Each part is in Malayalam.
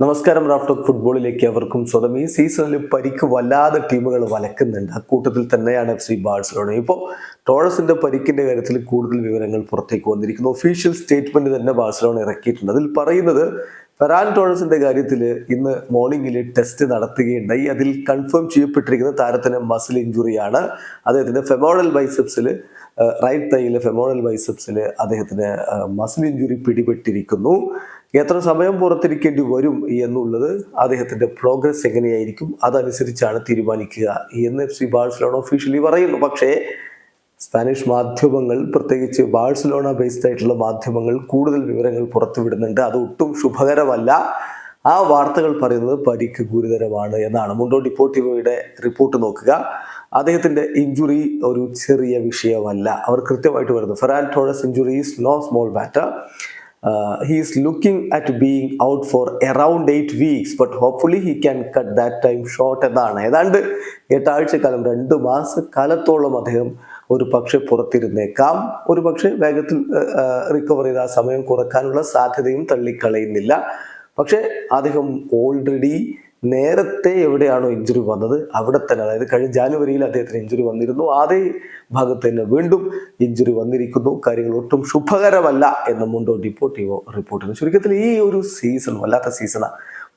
നമസ്കാരം റാഫ്റ്റോക്ക് ഫുട്ബോളിലേക്ക് അവർക്കും സ്വതം ഈ സീസണിൽ പരിക്ക് വല്ലാതെ ടീമുകൾ വലക്കുന്നുണ്ട്. അക്കൂട്ടത്തിൽ തന്നെയാണ് എഫ് സി ബാഴ്സലോണ. ഇപ്പോൾ ടോഴസിന്റെ പരിക്കിന്റെ കാര്യത്തിൽ കൂടുതൽ വിവരങ്ങൾ പുറത്തേക്ക് വന്നിരിക്കുന്നു. ഒഫീഷ്യൽ സ്റ്റേറ്റ്മെന്റ് തന്നെ ബാഴ്സലോണ ഇറക്കിയിട്ടുണ്ട്. അതിൽ പറയുന്നത് ഫെറാൻ ടോളസിന്റെ കാര്യത്തിൽ ഇന്ന് മോർണിംഗിൽ ടെസ്റ്റ് നടത്തുകയുണ്ടായി. അതിൽ കൺഫേം ചെയ്യപ്പെട്ടിരിക്കുന്ന താരത്തിന് മസിൽ ഇഞ്ചുറിയാണ്. അദ്ദേഹത്തിന്റെ ഫെമോറൽ ബൈസെപ്സിൽ റൈറ്റ് തൈയിലെ ഫെമോറൽ ബൈസെപ്സിൽ അദ്ദേഹത്തിന് മസിൽ ഇഞ്ചുറി പിടിപെട്ടിരിക്കുന്നു. എത്ര സമയം പുറത്തിരിക്കേണ്ടി വരും എന്നുള്ളത് അദ്ദേഹത്തിന്റെ പ്രോഗ്രസ് എങ്ങനെയായിരിക്കും അതനുസരിച്ചാണ് തീരുമാനിക്കുക എന്ന് എഫ് സി ബാഴ്സലോണ ഒഫീഷ്യലി പറയുന്നു. പക്ഷേ സ്പാനിഷ് മാധ്യമങ്ങൾ പ്രത്യേകിച്ച് ബാഴ്സലോണ ബേസ്ഡ് ആയിട്ടുള്ള മാധ്യമങ്ങൾ കൂടുതൽ വിവരങ്ങൾ പുറത്തുവിടുന്നുണ്ട്. അത് ഒട്ടും ശുഭകരമല്ല. ആ വാർത്തകൾ പറയുന്നത് പരിക്ക് ഗുരുതരമാണ് എന്നാണ്. മുണ്ടോ ഡിപ്പോർട്ടിവോയുടെ റിപ്പോർട്ട് നോക്കുക. അദ്ദേഹത്തിന്റെ ഇഞ്ചുറി ഒരു ചെറിയ വിഷയമല്ല. അവർ കൃത്യമായിട്ട് വരുന്നു Ferran Torres injury is no small matter he is looking at being out for around eight weeks but hopefully he can cut that time short എന്നാണ്. ഏതാണ്ട് എട്ടാഴ്ചക്കാലം രണ്ട് മാസക്കാലത്തോളം അദ്ദേഹം ഒരു പക്ഷെ പുറത്തിരുന്നേക്കാം. ഒരു പക്ഷെ വേഗത്തിൽ റിക്കവർ ചെയ്ത് ആ സമയം കുറക്കാനുള്ള സാധ്യതയും തള്ളിക്കളയുന്നില്ല. പക്ഷേ അദ്ദേഹം ഓൾറെഡി നേരത്തെ എവിടെയാണോ ഇഞ്ചുറി വന്നത് അവിടെ തന്നെ അതായത് കഴിഞ്ഞ ജാനുവരിയിൽ അദ്ദേഹത്തിന് ഇഞ്ചുറി വന്നിരുന്നു. അതേ ഭാഗത്ത് തന്നെ വീണ്ടും ഇഞ്ചുറി വന്നിരിക്കുന്നു. കാര്യങ്ങൾ ഒട്ടും ശുഭകരമല്ല എന്ന് മുണ്ടോ ഡിപ്പോർട്ടീവോ റിപ്പോർട്ട് ചെയ്യുന്നു ചുരുക്കത്തിൽ ഈ ഒരു സീസൺ വല്ലാത്ത സീസണാ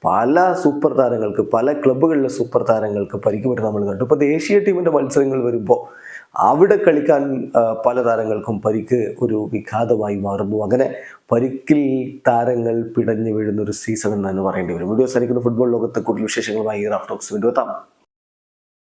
പല സൂപ്പർ താരങ്ങൾക്ക് പല ക്ലബ്ബുകളിലെ സൂപ്പർ താരങ്ങൾക്ക് പരിക്ക് പറ്റി നമ്മൾ കണ്ടു. ഇപ്പോൾ ദേശീയ ടീമിന്റെ മത്സരങ്ങൾ വരുമ്പോൾ അവിടെ കളിക്കാൻ പല താരങ്ങൾക്കും പരിക്ക് ഒരു വിഘാതമായി മാറുന്നു. അങ്ങനെ പരിക്കിൽ താരങ്ങൾ പിടഞ്ഞു വീഴുന്ന ഒരു സീസൺ എന്ന് തന്നെ പറയേണ്ടി വരും. വീഡിയോ സാധിക്കുന്ന ഫുട്ബോൾ ലോകത്തെ കൂടുതൽ വിശേഷങ്ങളുമായി റാഫ്റ്റോക്സ് വീണ്ടും എത്താം.